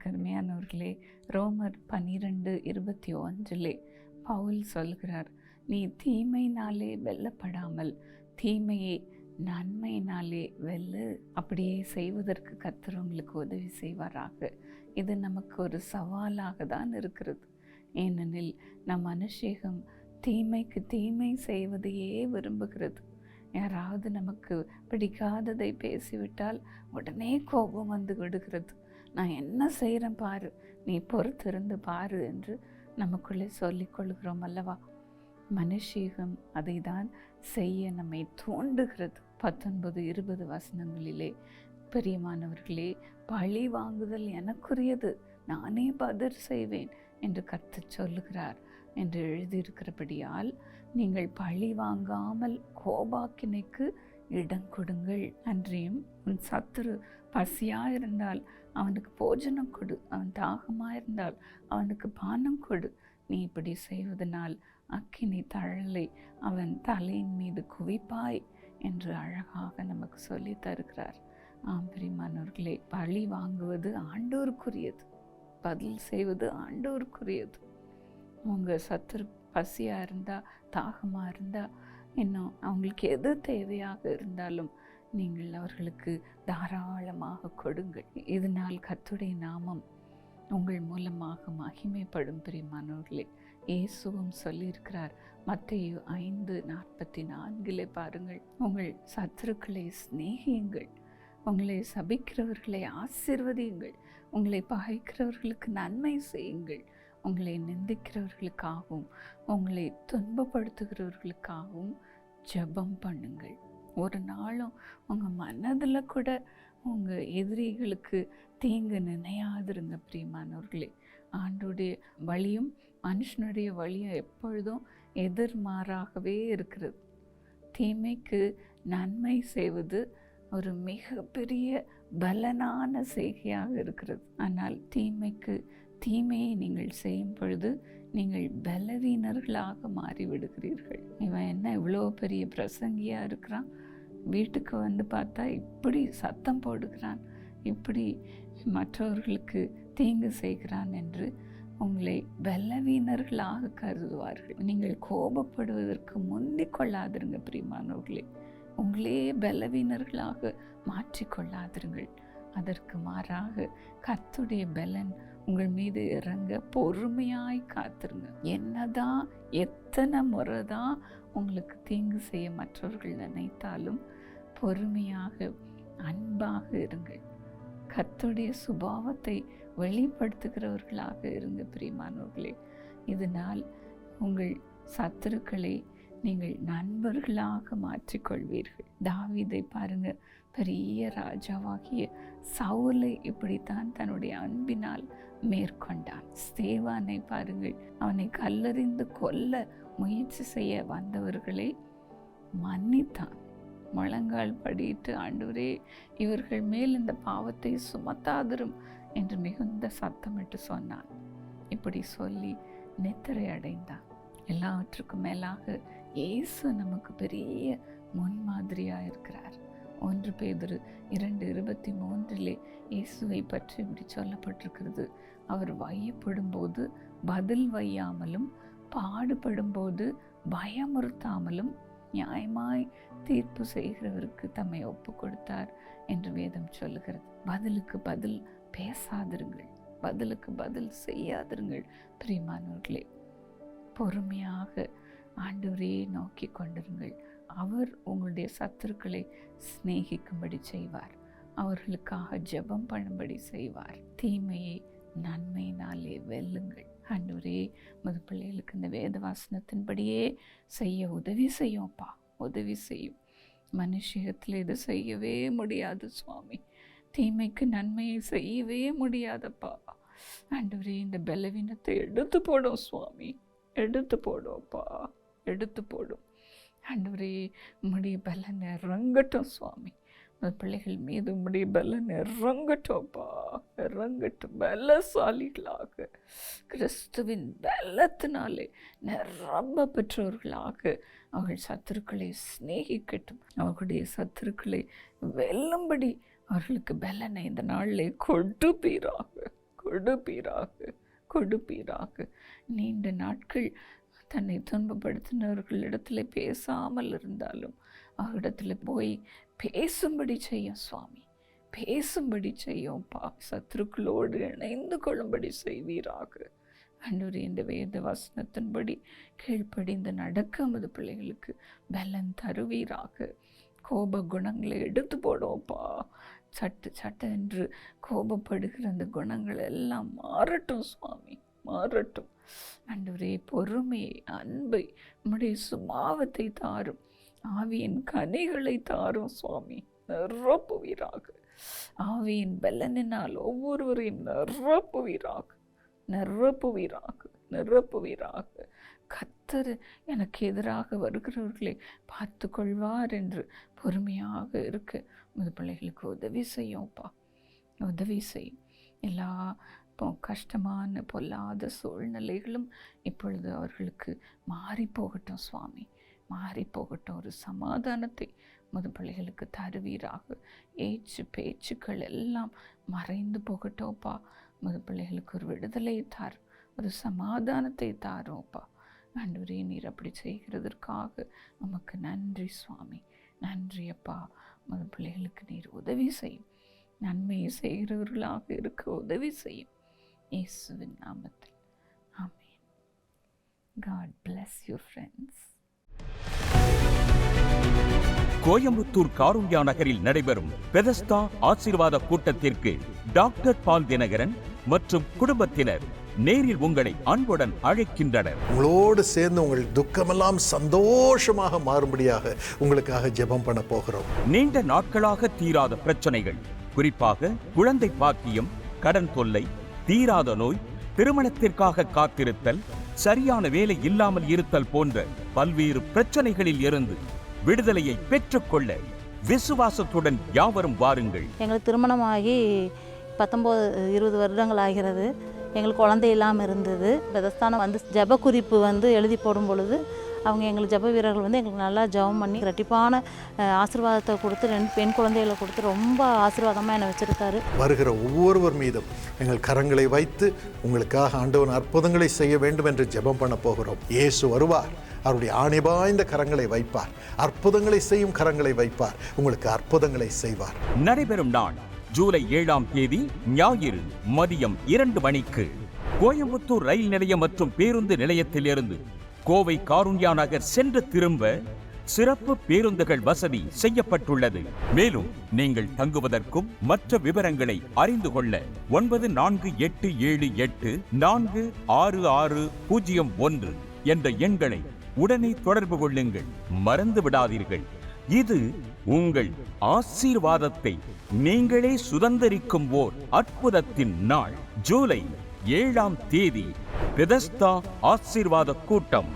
எனக்கு அருமையானவர்களே ரோமர் பன்னிரெண்டு இருபத்தி ஒன்றிலே பவுல் சொல்கிறார் நீ தீமையினாலே வெல்லப்படாமல் தீமையை நன்மையினாலே வெல்லு. அப்படியே செய்வதற்கு கத்தர் உங்களுக்கு உதவி செய்வாராக. இது நமக்கு ஒரு சவாலாக தான் இருக்கிறது. ஏனெனில் நம் அனுஷேகம் தீமைக்கு தீமை செய்வதையே விரும்புகிறது. யாராவது நமக்கு பிடிக்காததை பேசிவிட்டால் உடனே கோபம் வந்து விடுகிறது. நான் என்ன செய்கிறேன் பாரு. நீ பொறுத்திருந்து பாரு என்று நமக்குள்ளே சொல்லிக் கொள்கிறோம் அல்லவா? மனுஷீகம் அதை தான் செய்ய நம்மை தூண்டுகிறது. பத்தொன்பது இருபது வசனங்களிலே பெரியமானவர்களே பழி வாங்குதல் எனக்குரியது. நானே பதில் செய்வேன் என்று கற்று சொல்லுகிறார் என்று எழுதியிருக்கிறபடியால் நீங்கள் பழி வாங்காமல் கோபாக்கினைக்கு இடம் கொடுங்கள். அன்றியும் உன் சத்துரு பசியாக இருந்தால் அவனுக்கு போஜனம் கொடு. அவன் தாகமாக இருந்தால் அவனுக்கு பானம் கொடு. நீ இப்படி செய்வதனால் அக்கினி தழலை அவன் தலையின் மீது குவிப்பாய் என்று அழகாக நமக்கு சொல்லி தருகிறார். ஆம்பிரிமானவர்களே பழி வாங்குவது ஆண்டோருக்குரியது. பதில் செய்வது ஆண்டோருக்குரியது. உங்கள் சத்துரு பசியாக இருந்தால் தாகமாக இருந்தால் இன்னும் அவங்களுக்கு எது தேவையாக இருந்தாலும் நீங்கள் அவர்களுக்கு தாராளமாக கொடுங்கள். இதனால் கத்துடைய நாமம் உங்கள் மூலமாக மகிமைப்படும் பிரியமானவர்களே. இயேசுவும் சொல்லியிருக்கிறார் மத்தையு ஐந்து நாற்பத்தி நான்கிலே பாருங்கள் உங்கள் சத்துருக்களை சிநேகியுங்கள் உங்களை சபிக்கிறவர்களை ஆசிர்வதியுங்கள் உங்களை பகைக்கிறவர்களுக்கு நன்மை செய்யுங்கள் உங்களை நிந்திக்கிறவர்களுக்காகவும் உங்களை துன்பப்படுத்துகிறவர்களுக்காகவும் ஜெபம் பண்ணுங்கள். ஒரு நாளும் உங்கள் மனதில் கூட உங்கள் எதிரிகளுக்கு தீங்கு நினையாதிருங்க பிரியமானவர்களே. ஆண்டுடைய வழியும் மனுஷனுடைய வழியும் எப்பொழுதும் எதிர்மாறாகவே இருக்கிறது. தீமைக்கு நன்மை செய்வது ஒரு மிகப்பெரிய பலனான செய்கையாக இருக்கிறது. ஆனால் தீமைக்கு தீமையை நீங்கள் செய்யும் பொழுது நீங்கள் பலவீனர்களாக மாறிவிடுகிறீர்கள். இவன் என்ன இவ்வளோ பெரிய பிரசங்கியாக இருக்கிறான்? வீட்டுக்கு வந்து பார்த்தா இப்படி சத்தம் போடுகிறான். இப்படி மற்றவர்களுக்கு தீங்கு செய்கிறான் என்று உங்களை பலவீனர்களாக கருதுவார்கள். நீங்கள் கோபப்படுவதற்கு முந்திக் கொள்ளாதிருங்க பிரியமானவர்களே. உங்களே பலவீனர்களாக மாற்றிக்கொள்ளாதிருங்கள் அதற்கு மாறாக கத்துடைய பலன் உங்கள் மீது இறங்க பொறுமையாய் காத்துருங்க. என்னதான் எத்தனை முறை தான் உங்களுக்கு தீங்கு செய்ய மற்றவர்கள் நினைத்தாலும் பொறுமையாக அன்பாக இருங்கள். கத்துடைய சுபாவத்தை வெளிப்படுத்துகிறவர்களாக இருங்க பிரியமானவர்களே. இதனால் உங்கள் சத்துருக்களை நீங்கள் நண்பர்களாக மாற்றிக்கொள்வீர்கள். தாவீதை பாருங்க பெரிய ராஜாவாகிய சவுலை இப்படித்தான் தன்னுடைய அன்பினால் மேற்கொண்டான். ஸ்தேவானை பாருங்கள் அவனை கல்லறிந்து கொல்ல முயற்சி செய்ய வந்தவர்களை மன்னித்தான். முழங்கால் படியிட்டு ஆண்டவரே இவர்கள் மேல் இந்த பாவத்தை சுமத்தாதிரும் என்று மிகுந்த சத்தமிட்டு சொன்னான். இப்படி சொல்லி நித்திரை அடைந்தான். எல்லாவற்றுக்கும் மேலாக இயேசு நமக்கு பெரிய முன்மாதிரியாக இருக்கிறார். ஒன்று பேதர் இரண்டு இருபத்தி மூன்றிலே இயேசுவை பற்றி இப்படி சொல்லப்பட்டிருக்கிறது. அவர் வையப்படும்போது பதில் வையாமலும் பாடுபடும்போது பயமுறுத்தாமலும் நியாயமாய் தீர்ப்பு செய்கிறவருக்கு தம்மை ஒப்பு கொடுத்தார் என்று வேதம் சொல்லுகிறது. பதிலுக்கு பதில் பேசாதிருங்கள். பதிலுக்கு பதில் செய்யாதிருங்கள். பிரியமானவர்களே பொறுமையாக ஆண்டவரே நோக்கி கொண்டிருங்கள். அவர் உங்களுடைய சத்துருக்களை சிநேகிக்கும்படி செய்வார். அவர்களுக்காக ஜெபம் பண்ணும்படி செய்வார். தீமையை நன்மையினாலே வெல்லுங்கள். ஆண்டவரே மது பிள்ளைகளுக்கு இந்த வேத வாசனத்தின்படியே செய்ய உதவி செய்யும்ப்பா உதவி செய்யும். மனுஷத்தில் இது செய்யவே முடியாது சுவாமி. தீமைக்கு நன்மையை செய்யவே முடியாதப்பா. ஆண்டவரே இந்த பலவீனத்தை எடுத்து போடும் சுவாமி. எடுத்து போடுவோப்பா எடுத்து போடும். ஆண்டவரே உம்முடைய பலன் இறங்கட்டும் சுவாமி. அந்த பிள்ளைகள் மீது உம்முடைய பலன் இறங்கட்டும்ப்பா. இறங்கட்டும் பலசாலிகளாக. கிறிஸ்துவின் பலத்தினாலே நிரம்ப பெற்றவர்களாக அவர்கள் சத்துருக்களை சிநேகிக்கட்டும். அவர்களுடைய சத்துருக்களை வெல்லும்படி அவர்களுக்கு பலனை இந்த நாளிலே கொடுப்பீராக கொடுப்பீராக. கொடுப்பீராக. நீண்ட நாட்கள் தன்னை துன்பப்படுத்தினவர்களிடத்தில் பேசாமல் இருந்தாலும் அவரிடத்துல போய் பேசும்படி செய்யும் சுவாமி. பேசும்படி செய்யும்ப்பா சத்துருக்களோடு இணைந்து கொள்ளும்படி செய்வீராக. அன்றொரு இந்த வேத வசனத்தின்படி கீழ்ப்படிந்து நடக்க நமது பிள்ளைகளுக்கு பலன் தருவீராக. கோப குணங்களை எடுத்து போடுவோம்ப்பா. சட்டு சட்டு என்று கோபப்படுகிற அந்த குணங்கள் எல்லாம் மாறட்டும் சுவாமி மாறட்டும். அன்றுவரே பொறுமை அன்பை நம்முடைய சுபாவத்தை தாரும். ஆவியின் கனிகளை தாரும் சுவாமி நிரப்புவீராக. ஆவியின் பலனினால் ஒவ்வொருவரையும் நிரப்புவீராக நிரப்புவீராக நிரப்புவீராக. கத்தர் எனக்கு எதிராக வருகிறவர்களை பார்த்து கொள்வார் என்று பொறுமையாக இருக்குது முது பிள்ளைகளுக்கு உதவி செய்யும்ப்பா உதவி செய்யும் எல்லா இப்போ கஷ்டமான பொல்லாத சூழ்நிலைகளும் இப்பொழுது அவர்களுக்கு மாறி போகட்டும் சுவாமி. மாறி போகட்டும் ஒரு சமாதானத்தை முது பிள்ளைகளுக்கு தருவீராக. ஏச்சு பேச்சுக்கள் எல்லாம் மறைந்து போகட்டும்ப்பா. முது பிள்ளைகளுக்கு ஒரு விடுதலையை தார். ஒரு சமாதானத்தை தாரோப்பா ஆண்டவரே நீர் அப்படி செய்கிறதற்காக நமக்கு நன்றி சுவாமி. நன்றி அப்பா. முது பிள்ளைகளுக்கு நீர் உதவி செய்யும் நன்மையை செய்கிறவர்களாக இருக்க உதவி செய்யும் இயேசுவின் நாமத்தில். ஆமென். God bless you friends Coimbatore Karunya நகரில் நடைபெறும் பெதஸ்தா ஆசீர்வாத கூட்டத்திற்கு டாக்டர் பால் தினகரன் மற்றும் குடும்பத்தினர் நேரில் உங்களை அன்புடன் அழைக்கின்றனர். உங்களோடு சேர்ந்து உங்கள் துக்கமெல்லாம் சந்தோஷமாக மாறும்படியாக உங்களுக்காக ஜெபம் பண்ண போகிறோம். நீண்ட நாட்களாக தீராத பிரச்சனைகள் குறிப்பாக குழந்தை பாக்கியம் கடன் தொல்லை தீராத நோய் திருமணத்திற்காக காத்திருத்தல் சரியான வேலை இல்லாமல் இருத்தல் போன்ற பல்வேறு பிரச்சனைகளில் இருந்து விடுதலையை பெற்றுக்கொள்ள விசுவாசத்துடன் யாவரும் வாருங்கள். எங்களுக்கு திருமணமாகி பத்தொம்போது இருபது வருடங்கள் ஆகிறது. எங்களுக்கு குழந்தை இல்லாமல் இருந்தது. பெதஸ்தானம் வந்து ஜெப குறிப்பு வந்து எழுதி போடும் பொழுது அவங்க எங்களுக்கு ஜெப வீரர்கள் வந்து எங்களுக்கு நல்லா ஜெபம் பண்ணி ரெட்டிப்பான ஆசீர்வாதத்தை கொடுத்து ரெண்டு பெண் குழந்தைகளை கொடுத்து ரொம்ப ஆசீர்வாதமாக என்னை வச்சுருக்காரு. வருகிற ஒவ்வொருவர் மீதும் எங்கள் கரங்களை வைத்து உங்களுக்காக ஆண்டவன் அற்புதங்களை செய்ய வேண்டும் என்று ஜெபம் பண்ண போகிறோம். இயேசு வருவார். அவருடைய ஆணிபாய்ந்த கரங்களை வைப்பார். அற்புதங்களை செய்யும் கரங்களை வைப்பார். உங்களுக்கு அற்புதங்களை செய்வார். நடைபெறும் நாள். ஜூலை ஏழாம் தேதி ஞாயிறு மதியம் இரண்டு மணிக்கு கோயம்புத்தூர் ரயில் நிலையம் மற்றும் பேருந்து நிலையத்திலிருந்து கோவை காருண்யா நகர் சென்று திரும்ப சிறப்பு பேருந்துகள் வசதி செய்யப்பட்டுள்ளது. மேலும் நீங்கள் தங்குவதற்கும் மற்ற விவரங்களை அறிந்து கொள்ள ஒன்பது நான்கு எட்டு ஏழு எட்டு நான்கு ஆறு ஆறு பூஜ்ஜியம் ஒன்று என்ற எண்களை உடனே தொடர்பு கொள்ளுங்கள். மறந்து விடாதீர்கள். இது உங்கள் ஆசீர்வாதத்தை நீங்களே சுதந்திரிக்கும் ஓர் அற்புதத்தின் நாள். ஜூலை ஏழாம் தேதி. பெதஸ்தா ஆசீர்வாத கூட்டம்.